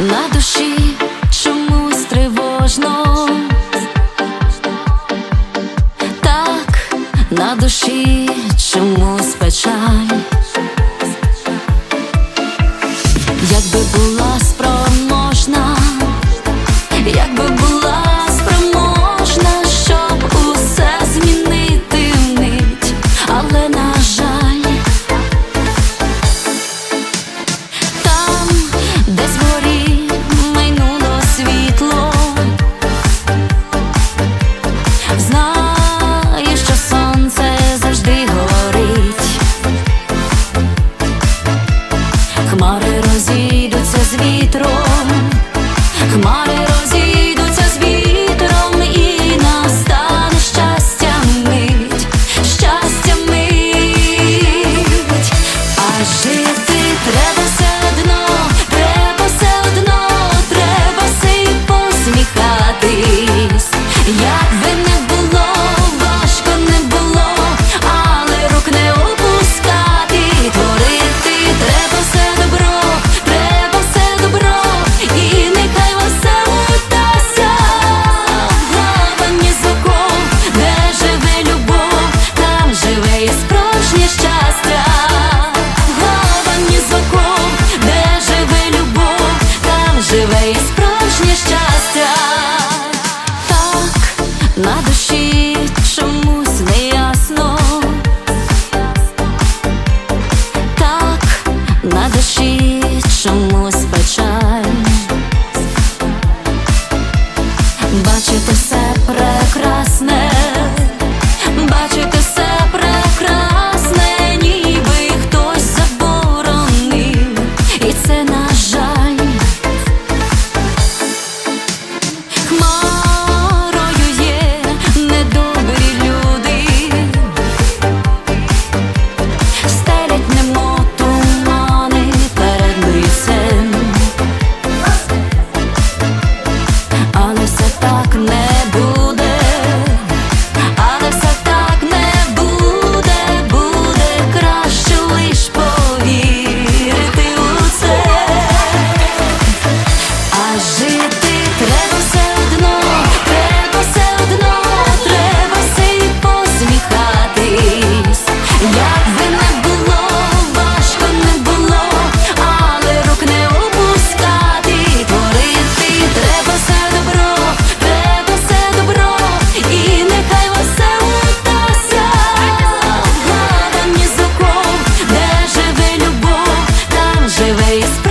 на душі чомусь тривожно, так на душі чомусь печаль, якби була. треба все одно, треба все одно, треба си посміхатись, як би на душі чомусь не ясно, так на душі чомусь печаль бачити все прекрасне. Ways.